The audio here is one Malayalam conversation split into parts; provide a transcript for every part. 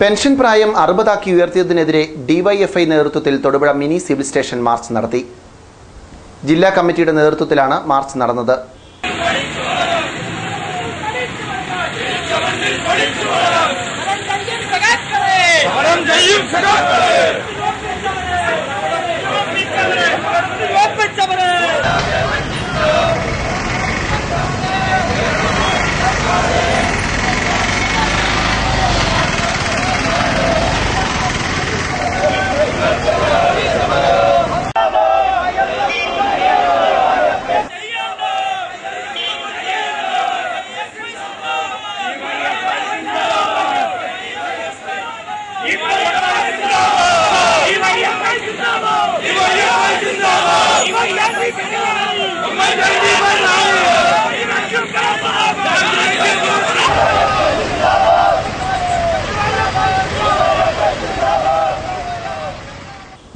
പെൻഷൻ പ്രായം അറുപതാക്കി ഉയർത്തിയതിനെതിരെ ഡിവൈഎഫ്ഐ നേതൃത്വത്തിൽ Thodupuzha mini civil station march നടത്തി. ജില്ലാ കമ്മിറ്റിയുടെ നേതൃത്വത്തിലാണ് മാർച്ച് നടന്നത്.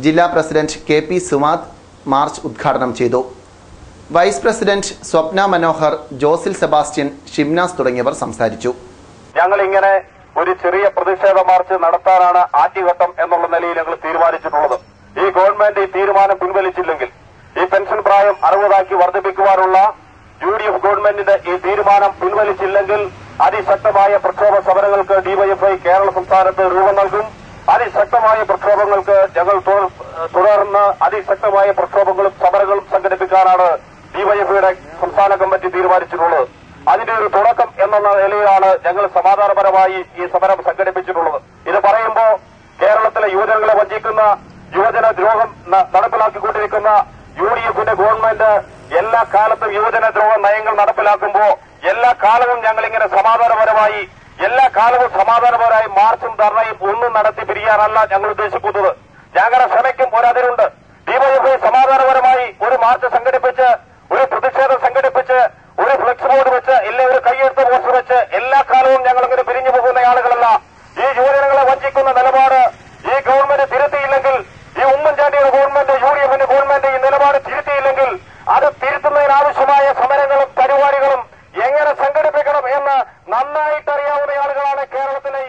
ജില്ലാ president K P Sumad march ഉദ്ഘാടനം ചെയ്തു. വൈസ് പ്രസിഡന്റ് സ്വപ്ന മനോഹർ ജോസിൽ സെബാസ്റ്റ്യൻ ഷിംനാസ് തുടങ്ങിയവർ സംസാരിച്ചു. ഞങ്ങൾ ഇങ്ങനെ ഒരു ചെറിയ പ്രതിഷേധ മാർച്ച് നടത്താനാണ് ആദ്യഘട്ടം എന്നുള്ള നിലയിൽ ഞങ്ങൾ തീരുമാനിച്ചിട്ടുള്ളത്. ഈ ഗവൺമെന്റ് ഈ തീരുമാനം പിൻവലിച്ചില്ലെങ്കിൽ ഈ പെൻഷൻ പ്രായം അറുപതാക്കി വർദ്ധിപ്പിക്കുവാനുള്ള യു ഡി എഫ് ഗവൺമെന്റിന്റെ ഈ തീരുമാനം പിൻവലിച്ചില്ലെങ്കിൽ അതിശക്തമായ പ്രക്ഷോഭ സമരങ്ങൾക്ക് ഡിവൈഎഫ്ഐ കേരള സംസ്ഥാനത്ത് രൂപം നൽകും. അതിശക്തമായ പ്രക്ഷോഭങ്ങൾക്ക് ഞങ്ങൾ തുടർ- തുടർന്ന് അതിശക്തമായ പ്രക്ഷോഭങ്ങളും സമരങ്ങളും സംഘടിപ്പിക്കാനാണ് ഡിവൈഎഫ്ഐയുടെ സംസ്ഥാന കമ്മിറ്റി തീരുമാനിച്ചിട്ടുള്ളത്. അതിന്റെ ഒരു തുടക്കം എന്ന നിലയിലാണ് ഞങ്ങൾ സമാധാനപരമായി ഈ സമരം സംഘടിപ്പിച്ചിട്ടുള്ളത്. ഇത് പറയുമ്പോൾ കേരളത്തിലെ യുവജനങ്ങളെ വഞ്ചിക്കുന്ന യുവജന ദ്രോഹം നടപ്പിലാക്കിക്കൊണ്ടിരിക്കുന്ന യു ഡി എഫിന്റെ ഗവൺമെന്റ് എല്ലാ കാലത്തും യുവജന ദ്രോഹ നയങ്ങൾ നടപ്പിലാക്കുമ്പോൾ എല്ലാ കാലവും ഞങ്ങളിങ്ങനെ സമാധാനപരമായി എല്ലാ കാലവും സമാധാനപരമായി മാർച്ചും ധർണയും ഒന്നും നടത്തി പിരിയാനല്ല ഞങ്ങൾ ഉദ്ദേശിക്കുന്നത്. ഞങ്ങളുടെ ക്ഷമയ്ക്കും പോരാതിരുണ്ട്. ഡിവൈഎഫ്ഐ സമാധാനപരമായി ഒരു മാർച്ച് സംഘടിപ്പിച്ച് ഒരു പ്രതിഷേധം സംഘടിപ്പിച്ച് ഒരു ഫ്ലക്സ് ബോർഡ് വെച്ച് ഇല്ല ഒരു കൈയെഴുത്ത് പോസ്റ്റർ വെച്ച് എല്ലാ കാലവും ഞങ്ങൾ ഇങ്ങനെ നന്നായിട്ട് അറിയാവുന്ന ആളുകളാണ് കേരളത്തിലെ